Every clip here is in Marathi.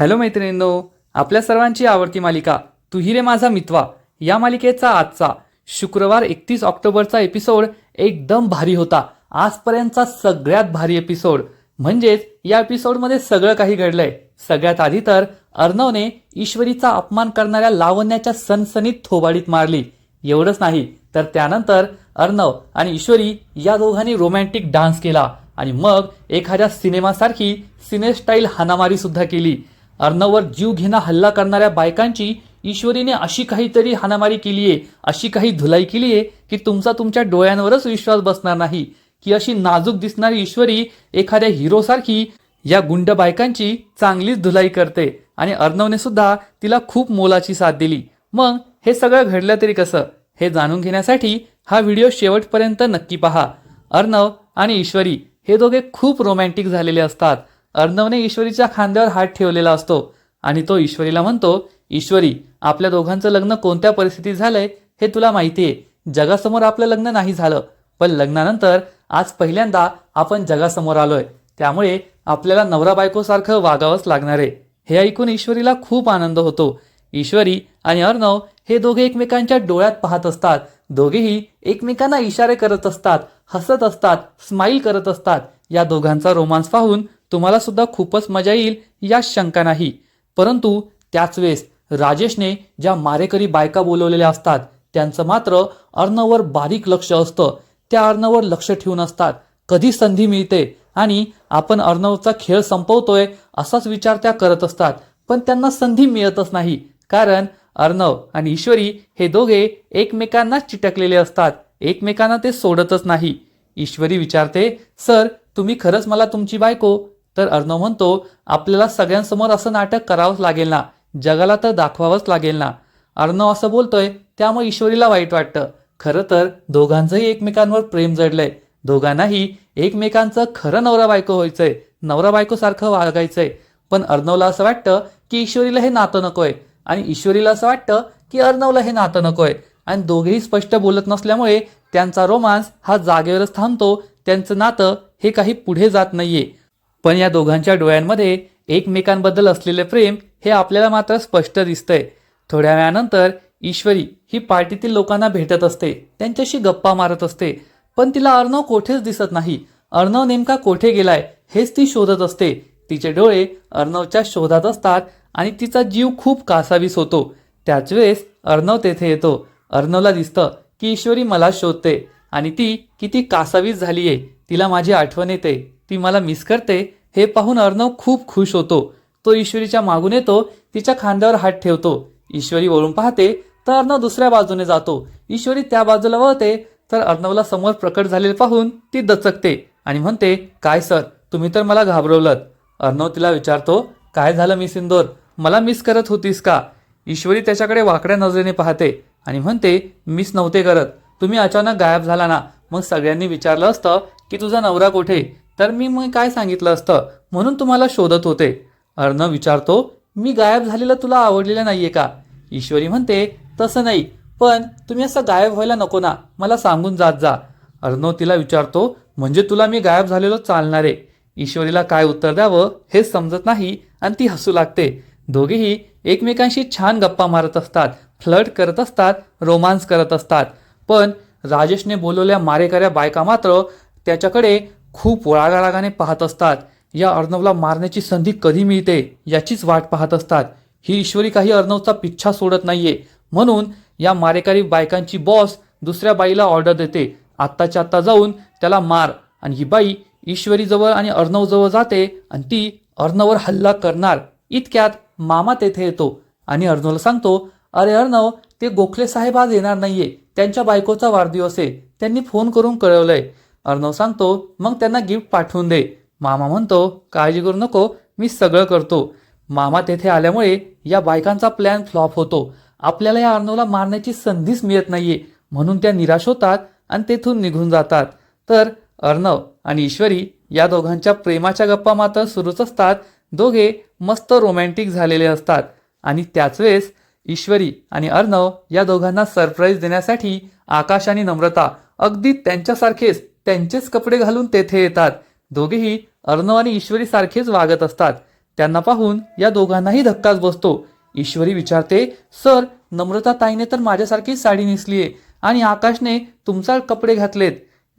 हॅलो मैत्रिणींनो आपल्या सर्वांची आवडती मालिका तुही रे माझा मितवा. या मालिकेचा आजचा शुक्रवार एकतीस ऑक्टोबरचा एपिसोड एकदम भारी होता. आजपर्यंतचा सगळ्यात भारी एपिसोड. म्हणजेच या एपिसोडमध्ये सगळं काही घडलंय. सगळ्यात आधी तर अर्णवने ईश्वरीचा अपमान करणाऱ्या लावण्याच्या सनसनीत थोबाडीत मारली. एवढंच नाही तर त्यानंतर अर्णव आणि ईश्वरी या दोघांनी रोमॅन्टिक डान्स केला. आणि मग एखाद्या सिनेमासारखी सिनेस्टाईल हानामारी सुद्धा केली. अर्णववर जीव घेणा हल्ला करणाऱ्या बायकांची ईश्वरीने अशी काहीतरी हाणामारी केली आहे अशी काही धुलाई केली आहे की तुमचा तुमच्या डोळ्यांवरच विश्वास बसणार नाही. की अशी नाजूक दिसणारी ईश्वरी एखाद्या हिरोसारखी या गुंड बायकांची चांगलीच धुलाई करते आणि अर्णवने सुद्धा तिला खूप मोलाची साथ दिली. मग हे सगळं घडलं तरी कसं? हे जाणून घेण्यासाठी हा व्हिडिओ शेवटपर्यंत नक्की पहा. अर्णव आणि ईश्वरी हे दोघे खूप रोमॅन्टिक झालेले असतात. अर्णवने ईश्वरीच्या खांद्यावर हात ठेवलेला असतो आणि तो ईश्वरीला म्हणतो ईश्वरी आपल्या दोघांचं लग्न कोणत्या परिस्थितीत झालंय हे तुला माहिती आहे जगासमोर आपलं लग्न नाही झालं पण लग्नानंतर आज पहिल्यांदा आपण जगासमोर आलोय. त्यामुळे आपल्याला नवरा बायकोसारखं वागावंच लागणार आहे. हे ऐकून ईश्वरीला खूप आनंद होतो. ईश्वरी आणि अर्णव हे दोघे एकमेकांच्या डोळ्यात पाहत असतात. दोघेही एकमेकांना इशारे करत असतात हसत असतात स्माईल करत असतात. या दोघांचा रोमांस पाहून तुम्हाला सुद्धा खूपच मजा येईल या शंका नाही. परंतु त्याच वेळेस राजेशने ज्या मारेकरी बायका बोलवलेल्या असतात त्यांचं मात्र अर्णववर बारीक लक्ष असतं. त्या अर्णवर लक्ष ठेवून असतात. कधी संधी मिळते आणि आपण अर्णवचा खेळ संपवतोय असाच विचार त्या करत असतात. पण त्यांना संधी मिळतच नाही. कारण अर्णव आणि ईश्वरी हे दोघे एकमेकांनाच चिटकलेले असतात. एकमेकांना ते सोडतच नाही. ईश्वरी विचारते सर तुम्ही खरंच मला तुमची बायको तर अर्णव म्हणतो आपल्याला सगळ्यांसमोर असं नाटक करावंच लागेल ना? जगाला तर दाखवावंच लागेल ना? अर्णव असं बोलतोय त्यामुळे ईश्वरीला वाईट वाटतं. खरं तर दोघांचंही एकमेकांवर प्रेम जडलंय. दोघांनाही एकमेकांचं खरं नवरा बायको व्हायचंय नवरा बायकोसारखं वागायचंय. पण अर्णवला असं वाटतं की ईश्वरीला हे नातं नकोय आणि ईश्वरीला असं वाटतं की अर्णवला हे नातं नकोय. आणि दोघेही स्पष्ट बोलत नसल्यामुळे त्यांचा रोमांस हा जागेवरच थांबतो. त्यांचं नातं हे काही पुढे जात नाहीये. पण या दोघांच्या डोळ्यांमध्ये एकमेकांबद्दल असलेले प्रेम हे आपल्याला मात्र स्पष्ट दिसतंय. थोड्या वेळानंतर ईश्वरी ही पार्टीतील लोकांना भेटत असते. त्यांच्याशी गप्पा मारत असते. पण तिला अर्णव कोठेच दिसत नाही. अर्णव नेमका कोठे गेलाय हेच ती शोधत असते. तिचे डोळे अर्णवच्या शोधात असतात आणि तिचा जीव खूप कासावीस होतो. त्याच वेळेस अर्णव तेथे येतो. अर्णवला दिसतं की ईश्वरी मला शोधते आणि ती किती कासावीस झालीये. तिला माझी आठवण येते. ती मला मिस करते हे पाहून अर्णव खूप खुश होतो. तो ईश्वरीच्या मागून येतो तिच्या खांद्यावर हात ठेवतो. ईश्वरी वळून पाहते तर अर्णव दुसऱ्या बाजूने जातो. ईश्वरी त्या बाजूला वळते तर अर्णवला समोर प्रकट झालेले पाहून ती दचकते आणि म्हणते काय सर तुम्ही तर मला घाबरवलं अर्णव तिला विचारतो काय झालं मिस इंदोर? मला मिस करत होतीस का? ईश्वरी त्याच्याकडे वाकड्या नजरेने पाहते आणि म्हणते मिस नव्हते करत. तुम्ही अचानक गायब झाला ना. मग सगळ्यांनी विचारलं असतं की तुझा नवरा कुठे? तर मी मग काय सांगितलं असतं? म्हणून तुम्हाला शोधत होते. अर्णव विचारतो मी गायब झालेलं तुला आवडलेलं नाहीये का? ईश्वरी म्हणते तसं नाही पण तुम्ही असं गायब व्हायला नको ना मला सांगून जात जा. अर्णव तिला विचारतो म्हणजे तुला मी गायब झालेलो चालणार आहे? ईश्वरीला काय उत्तर द्यावं हेच समजत नाही आणि ती हसू लागते. दोघेही एकमेकांशी छान गप्पा मारत असतात फ्लर्ट करत असतात रोमांस करत असतात. पण राजेशने बोलवल्या मारेकऱ्या बायका मात्र त्याच्याकडे खूप वळागारागाने पाहत असतात. या अर्णवला मारण्याची संधी कधी मिळते याचीच वाट पाहत असतात. ही ईश्वरी काही अर्णवचा पिच्छा सोडत नाहीये. म्हणून या मारेकरी बायकांची बॉस दुसऱ्या बाईला ऑर्डर देते. आत्ताच्या आत्ता जाऊन त्याला मार आणि ही बाई ईश्वरीजवळ आणि अर्णवजवळ जाते आणि ती अर्णवर हल्ला करणार. इतक्यात मामा तेथे येतो आणि अर्णवला सांगतो अरे अर्णव ते गोखले साहेब आज येणार नाहीये. त्यांच्या बायकोचा वाढदिवस आहे. त्यांनी फोन करून कळवलंय. अर्णव सांगतो मग त्यांना गिफ्ट पाठवून दे. मामा म्हणतो काळजी करू नको मी सगळं करतो. मामा तेथे आल्यामुळे या बायकांचा प्लॅन फ्लॉप होतो. आपल्याला या अर्णवला मारण्याची संधीच मिळत नाहीये म्हणून त्या निराश होतात आणि तेथून निघून जातात. तर अर्णव आणि ईश्वरी या दोघांच्या प्रेमाच्या गप्पा मात्र सुरूच असतात. दोघे मस्त रोमॅन्टिक झालेले असतात. आणि त्याच वेळेस ईश्वरी आणि अर्णव या दोघांना सरप्राईज देण्यासाठी आकाश आणि नम्रता अगदी त्यांच्यासारखेच त्यांचेच कपडे घालून तेथे येतात. दोघेही अर्णव आणि ईश्वरी सारखेच वागत असतात. त्यांना पाहून या दोघांनाही धक्काच बसतो. ईश्वरी विचारते सर नम्रता ताईने तर माझ्यासारखीच साडी नेसलीये आणि आकाशने तुमचा कपडे घातलेत.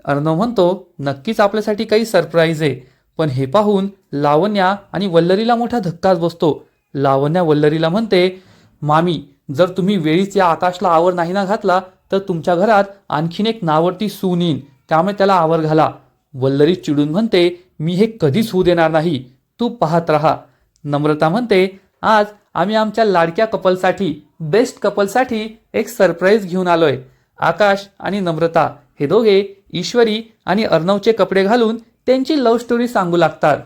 अर्णव म्हणतो नक्कीच आपल्यासाठी काही सरप्राईज आहे. पण हे पाहून लावण्या आणि वल्लरीला मोठा धक्काच बसतो. लावण्या वल्लरीला म्हणते मामी जर तुम्ही वेळीच या आकाशला आवर नाही ना घातला तर तुमच्या घरात आणखीन एक नावडती सून येईन. त्यामुळे त्याला आवर घाला. वल्लरी चिडून म्हणते मी हे कधीच होऊ देणार नाही. तू पाहत राहा. नम्रता म्हणते आज आम्ही आमच्या लाडक्या कपलसाठी बेस्ट कपलसाठी एक सरप्राईज घेऊन आलोय. आकाश आणि नम्रता हे दोघे ईश्वरी आणि अर्णवचे कपडे घालून त्यांची लव्ह स्टोरी सांगू लागतात.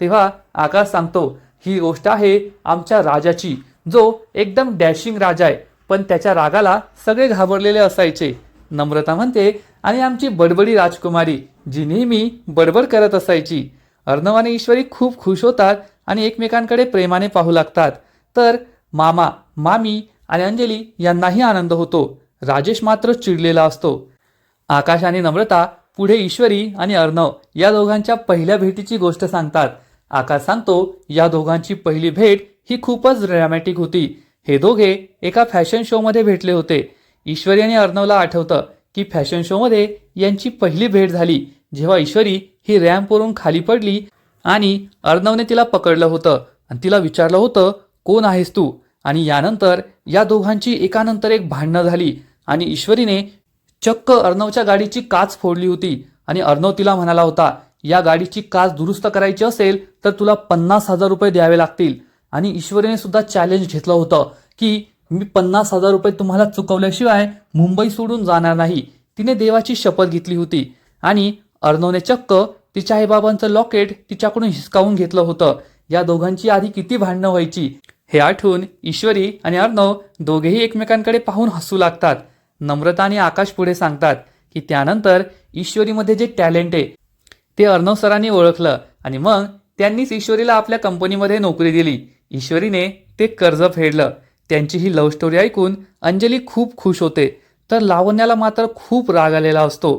तेव्हा आकाश सांगतो ही गोष्ट आहे आमच्या राजाची जो एकदम डॅशिंग राजा आहे पण त्याच्या रागाला सगळे घाबरलेले असायचे. नम्रता म्हणते आणि आमची बडबडी राजकुमारी जी नेहमी बडबड करत असायची. अर्णव आणि ईश्वरी खूप खुश होतात आणि एकमेकांकडे प्रेमाने पाहू लागतात. तर मामा मामी आणि अंजली यांनाही आनंद होतो. राजेश मात्र चिडलेला असतो. आकाश आणि नम्रता पुढे ईश्वरी आणि अर्णव या दोघांच्या पहिल्या भेटीची गोष्ट सांगतात. आकाश सांगतो या दोघांची पहिली भेट ही खूपच ड्रॅमॅटिक होती. हे दोघे एका फॅशन शोमध्ये भेटले होते. ईश्वरी आणि अर्णवला आठवतं की फॅशन शोमध्ये यांची पहिली भेट झाली जेव्हा ईश्वरी ही रॅम्पवरून खाली पडली आणि अर्णवने तिला पकडलं होतं. आणि तिला विचारलं होतं कोण आहेस तू? आणि यानंतर या दोघांची एकानंतर एक भांडणं झाली आणि ईश्वरीने चक्क अर्णवच्या गाडीची काच फोडली होती. आणि अर्णव तिला म्हणाला होता या गाडीची काच दुरुस्त करायची असेल तर तुला पन्नास हजार रुपये द्यावे लागतील. आणि ईश्वरीने सुद्धा चॅलेंज घेतलं होतं की मी पन्नास हजार रुपये तुम्हाला चुकवल्याशिवाय मुंबई सोडून जाणार नाही. तिने देवाची शपथ घेतली होती. आणि अर्णवने चक्क तिच्या आईबाबांचं लॉकेट तिच्याकडून हिसकावून घेतलं होतं. या दोघांची आधी किती भांडणं व्हायची हे आठवून ईश्वरी आणि अर्णव दोघेही एकमेकांकडे पाहून हसू लागतात. नम्रता आणि आकाश पुढे सांगतात की त्यानंतर ईश्वरीमध्ये जे टॅलेंट आहे ते अर्णव सरांनी ओळखलं आणि मग त्यांनीच ईश्वरीला आपल्या कंपनीमध्ये नोकरी दिली. ईश्वरीने ते कर्ज फेडलं. त्यांची ही लव्ह स्टोरी ऐकून अंजली खूप खुश होते. तर लावण्याला मात्र खूप राग आलेला असतो.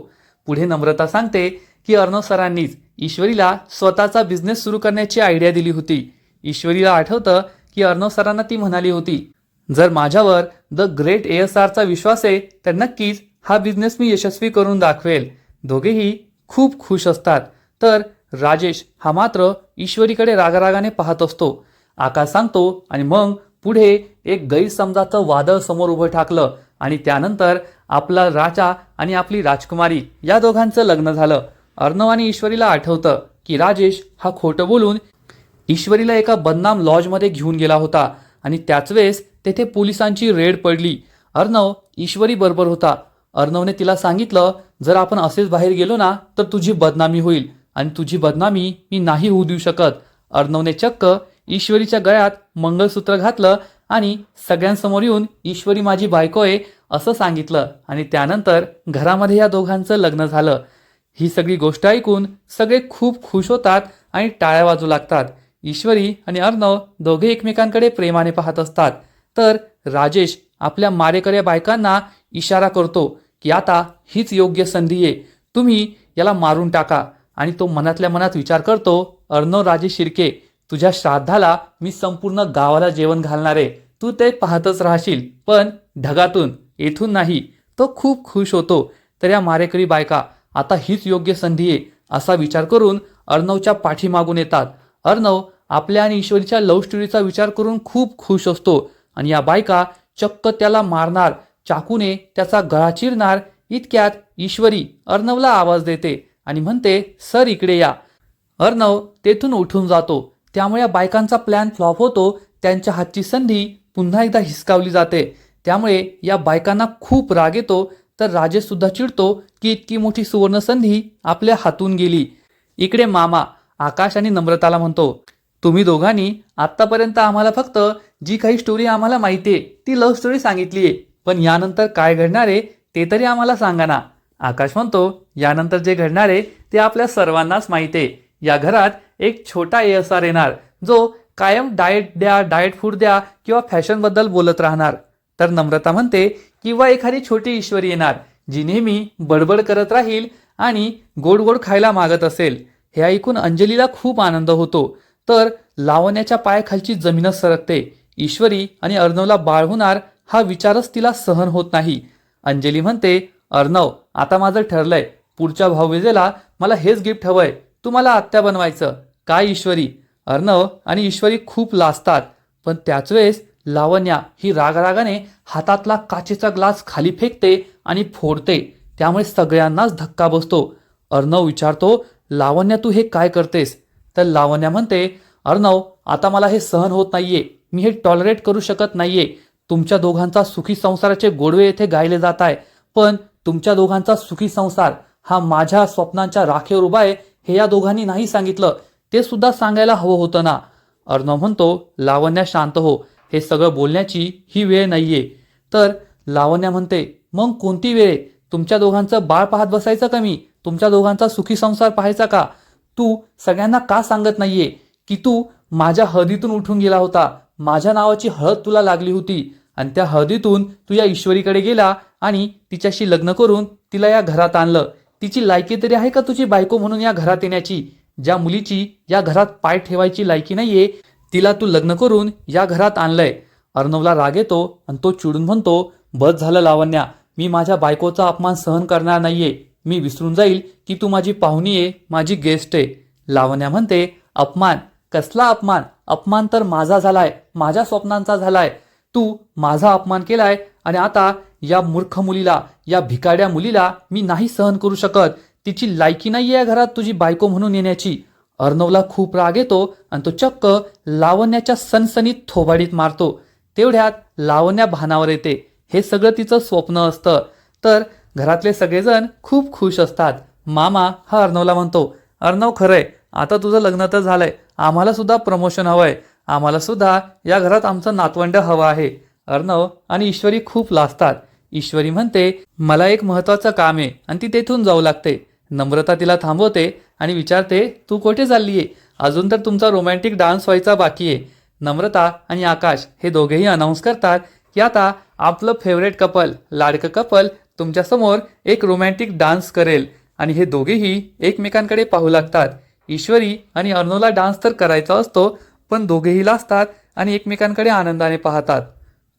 पुढे नम्रता सांगते की अर्णव सरांनीच ईश्वरीला स्वतःचा बिझनेस सुरू करण्याची आयडिया दिली होती. ईश्वरीला आठवतं की अर्णव सरांना ती म्हणाली होती जर माझ्यावर द ग्रेट एस आरचा विश्वास आहे तर नक्कीच हा बिझनेस मी यशस्वी करून दाखवेल. दोघेही खूप खुश असतात. तर राजेश हा मात्र ईश्वरीकडे रागारागाने पाहत असतो. आकाश सांगतो आणि मग पुढे एक गैरसमजाचं वादळ समोर उभं ठाकलं आणि त्यानंतर आपला राजा आणि आपली राजकुमारी या दोघांचं लग्न झालं. अर्णव आणि ईश्वरीला आठवतं की राजेश हा खोटं बोलून ईश्वरीला एका बदनाम लॉजमध्ये घेऊन गेला होता आणि त्याच वेळेस तेथे पोलिसांची रेड पडली. अर्णव ईश्वरी बरोबर होता. अर्णवने तिला सांगितलं जर आपण असेच बाहेर गेलो ना तर तुझी बदनामी होईल आणि तुझी बदनामी मी नाही होऊ देऊ शकत. अर्णवने चक्क ईश्वरीच्या गळ्यात मंगळसूत्र घातलं आणि सगळ्यांसमोर येऊन ईश्वरी माझी बायको आहे असं सांगितलं. आणि त्यानंतर घरामध्ये या दोघांचं लग्न झालं. ही सगळी गोष्ट ऐकून सगळे खूप खुश होतात आणि टाळ्या वाजू लागतात. ईश्वरी आणि अर्णव दोघे एकमेकांकडे प्रेमाने पाहत असतात. तर राजेश आपल्या मारेकऱ्या बायकांना इशारा करतो की आता हीच योग्य संधी आहे. तुम्ही याला मारून टाका. आणि तो मनातल्या मनात विचार करतो अर्णव राजे शिर्के तुझ्या श्राद्धाला मी संपूर्ण गावाला जेवण घालणार. आहे तू ते पाहतच राहशील. पण ढगातून येथून नाही. तो खूप खुश होतो. तर या मारेकरी बायका आता हीच योग्य संधी आहे असा विचार करून अर्णवच्या पाठीमागून येतात. अर्णव आपल्या आणि ईश्वरीच्या लव्ह स्टोरीचा विचार करून खूप खुश असतो आणि या बायका चक्क त्याला मारणार चाकूने त्याचा गळा चिरणार इतक्यात ईश्वरी अर्णवला आवाज देते आणि म्हणते सर इकडे या. अर्णव तेथून उठून जातो. त्यामुळे या बायकांचा प्लॅन फ्लॉप होतो त्यांच्या हातची संधी पुन्हा एकदा हिसकावली जाते. त्यामुळे या बायकांना खूप राग येतो तर राजेशसुद्धा चिडतो की इतकी मोठी सुवर्णसंधी आपल्या हातून गेली. इकडे मामा आकाश आणि नम्रताला म्हणतो तुम्ही दोघांनी आत्तापर्यंत आम्हाला फक्त जी काही स्टोरी आम्हाला माहिती आहे ती लव्ह स्टोरी सांगितली आहे. पण यानंतर काय घडणार आहे ते तरी आम्हाला सांगा ना. आकाश म्हणतो यानंतर जे घडणार आहे ते आपल्या सर्वांनाच माहिती आहे. या घरात एक छोटा एस आर येणार जो कायम डाएट द्या डाएट फूड द्या किंवा फॅशनबद्दल बोलत राहणार. तर नम्रता म्हणते किंवा एखादी छोटी ईश्वरी येणार जी नेहमी बडबड करत राहील आणि गोड गोड खायला मागत असेल. हे ऐकून अंजलीला खूप आनंद होतो. तर लावण्याच्या पायाखालची जमीनच सरकते. ईश्वरी आणि अर्णवला बाळ होणार हा विचारच तिला सहन होत नाही. अंजली म्हणते अर्णव आता माझं ठरलंय. पुढच्या भाऊबीजेला मला हेच गिफ्ट हवंय. तू मला आत्या बनवायचं. काय ईश्वरी? अर्णव आणि ईश्वरी खूप लाजतात पण त्याच वेळेस लावण्या ही रागरागाने हातातला काचेचा ग्लास खाली फेकते आणि फोडते. त्यामुळे सगळ्यांनाच धक्का बसतो. अर्णव विचारतो लावण्या तू हे काय करतेस? तर लावण्या म्हणते अर्णव आता मला हे सहन होत नाहीये. मी हे टॉलरेट करू शकत नाहीये. तुमच्या दोघांचा सुखी संसाराचे गोडवे येथे गायले जात आहे. पण तुमच्या दोघांचा सुखी संसार हा माझ्या स्वप्नांच्या राखेवर उभा आहे हे या दोघांनी नाही सांगितलं. ते सुद्धा सांगायला हवं होतं ना. अर्णव म्हणतो लावण्या शांत हो. हे सगळं बोलण्याची ही वेळ नाहीये. तर लावण्या म्हणते मग कोणती वेळ आहे? तुमच्या दोघांचं बाळ पाहत बसायचं का मी? तुमच्या दोघांचा सुखी संसार पाहायचा का? तू सगळ्यांना का सांगत नाहीये? की तू माझ्या हळदीतून उठून गेला होता. माझ्या नावाची हळद तुला लागली होती. आणि त्या हळदीतून तू या ईश्वरीकडे गेला आणि तिच्याशी लग्न करून तिला या घरात आणलं. तिची लायकी तरी आहे का तुझी बायको म्हणून या घरात येण्याची? ज्या मुलीची या घरात पाय ठेवायची लायकी नाहीये तिला तू लग्न करून या घरात आणलंय. अर्णवला राग येतो आणि तो चिडून म्हणतो बस झालं लावण्या मी माझ्या बायकोचा अपमान सहन करणार नाहीये. मी विसरून जाईल की तू माझी पाहुणी आहे माझी गेस्ट आहे. लावण्या म्हणते अपमान कसला अपमान? अपमान तर माझा झालाय माझ्या स्वप्नांचा झालाय. तू माझा अपमान केलाय आणि आता या मूर्ख मुलीला या भिकाड्या मुलीला मी नाही सहन करू शकत. तिची लायकी नाही या घरात तुझी बायको म्हणून येण्याची. अर्णवला खूप राग येतो आणि तो चक्क लावण्याच्या सनसनीत थोबाडीत मारतो. तेवढ्यात लावण्या भानावर येते. हे सगळं तिचं स्वप्न असतं. तर घरातले सगळेजण खूप खुश असतात. मामा हा अर्णवला म्हणतो अर्णव खरंय आता तुझं लग्न तर झालंय. आम्हाला सुद्धा प्रमोशन हवंय. आम्हाला सुद्धा या घरात आमचं नातवंड हवं आहे. अर्णव आणि ईश्वरी खूप लाजतात. ईश्वरी म्हणते मला एक महत्वाचं काम आहे आणि ती तेथून जाऊ लागते. नम्रता तिला थांबवते आणि विचारते तू कुठे आहे अजून तर तुमचा रोमॅन्टिक डान्स व्हायचा बाकी आहे. नम्रता आणि आकाश हे दोघेही अनाऊन्स करतात की आता आपलं फेवरेट कपल लाडकं कपल तुमच्यासमोर एक रोमॅन्टिक डान्स करेल आणि हे दोघेही एकमेकांकडे पाहू लागतात. ईश्वरी आणि अर्नोला डान्स तर करायचा असतो पण दोघेही लाजतात आणि एकमेकांकडे आनंदाने पाहतात.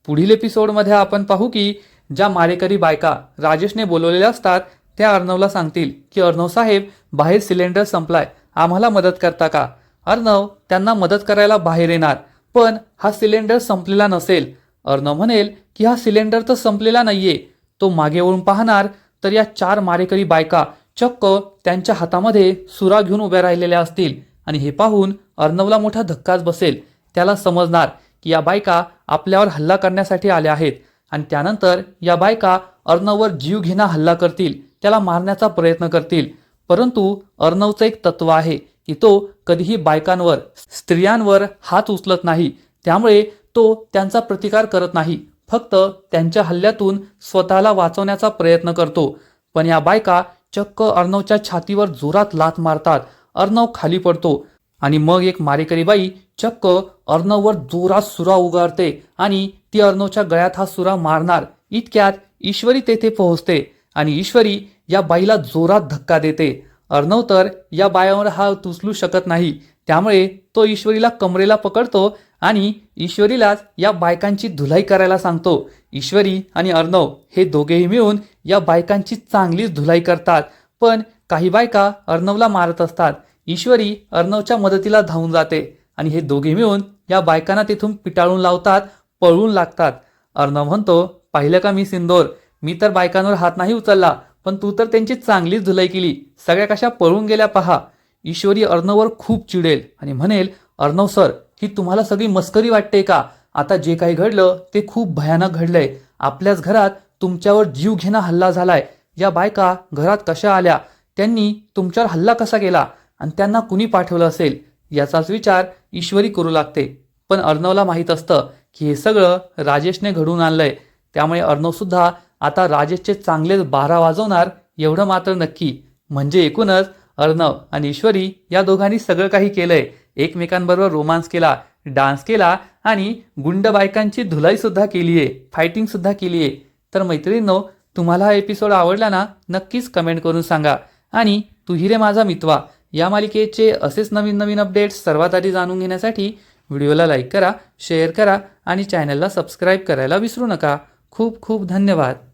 पुढील एपिसोडमध्ये आपण पाहू की ज्या मारेकरी बायका राजेशने बोलवलेल्या असतात त्या अर्णवला सांगतील की अर्णव साहेब बाहेर सिलेंडर संपलाय. आम्हाला मदत करता का? अर्णव त्यांना मदत करायला बाहेर येणार पण हा सिलेंडर संपलेला नसेल. अर्णव म्हणेल की हा सिलेंडर तर संपलेला नाहीये. तो मागे वळून पाहणार तर या चार मारेकरी बायका चक्क त्यांच्या हातामध्ये सुरा घेऊन उभ्या राहिलेल्या असतील आणि हे पाहून अर्णवला मोठा धक्काच बसेल. त्याला समजणार की या बायका आपल्यावर हल्ला करण्यासाठी आल्या आहेत आणि त्यानंतर या बायका अर्णववर जीव घेणा हल्ला करतील. त्याला मारण्याचा प्रयत्न करतील. परंतु अर्णवचं एक तत्व आहे की तो कधीही बायकांवर स्त्रियांवर हात उचलत नाही. त्यामुळे तो त्यांचा प्रतिकार करत नाही. फक्त त्यांच्या हल्ल्यातून स्वतःला वाचवण्याचा प्रयत्न करतो. पण या बायका चक्क अर्णवच्या छातीवर जोरात लात मारतात. अर्णव खाली पडतो आणि मग एक मारेकरी बाई चक्क अर्णववर जोरात सुरा उगारते आणि ती अर्णवच्या गळ्यात हा सुरा मारणार. इतक्यात ईश्वरी तेथे पोहोचते आणि ईश्वरी या बाईला जोरात धक्का देते. अर्णव तर या बायावर हा उचलू शकत नाही. त्यामुळे तो ईश्वरीला कमरेला पकडतो आणि ईश्वरीलाच या बायकांची धुलाई करायला सांगतो. ईश्वरी आणि अर्णव हे दोघेही मिळून या बायकांची चांगलीच धुलाई करतात. पण काही बायका अर्णवला मारत असतात. ईश्वरी अर्णवच्या मदतीला धावून जाते आणि हे दोघे मिळून या बायकांना तिथून पिटाळून लावतात पळून लागतात. अर्णव म्हणतो पाहिलं का मी सिंदोर? मी तर बायकांवर हात नाही उचलला. पण तू तर त्यांची चांगलीच धुलाई केली. सगळ्या कशा पळून गेल्या पहा. ईश्वरी अर्णववर खूप चिडेल आणि म्हणेल अर्णव सर ही तुम्हाला सगळी मस्करी वाटते का? आता जे काही घडलं ते खूप भयानक घडलंय. आपल्याच घरात तुमच्यावर जीव घेणा हल्ला झालाय. या बायका घरात कशा आल्या? त्यांनी तुमच्यावर हल्ला कसा केला? आणि त्यांना कुणी पाठवलं असेल? याचाच विचार ईश्वरी करू लागते. पण अर्णवला माहीत असतं की हे सगळं राजेशने घडून आणलंय. त्यामुळे अर्णव सुद्धा आता राजेशचे चांगलेच बारा वाजवणार एवढं मात्र नक्की. म्हणजे एकूणच अर्णव आणि ईश्वरी या दोघांनी सगळं काही केलंय. एकमेकांबरोबर रोमांस केला डान्स केला आणि गुंड बायकांची धुलाई सुद्धा केली आहे फायटिंग सुद्धा केली आहे तर मैत्रिणींनो तुम्हाला हा एपिसोड आवडला ना नक्कीच कमेंट करून सांगा. आणि तुही रे माझा मितवा या मालिकेचे असेच नवीन नवीन अपडेट्स सर्वात आधी जाणून घेण्यासाठी व्हिडिओला लाईक करा शेअर करा आणि चॅनलला सबस्क्राईब करायला विसरू नका. खूप खूप धन्यवाद.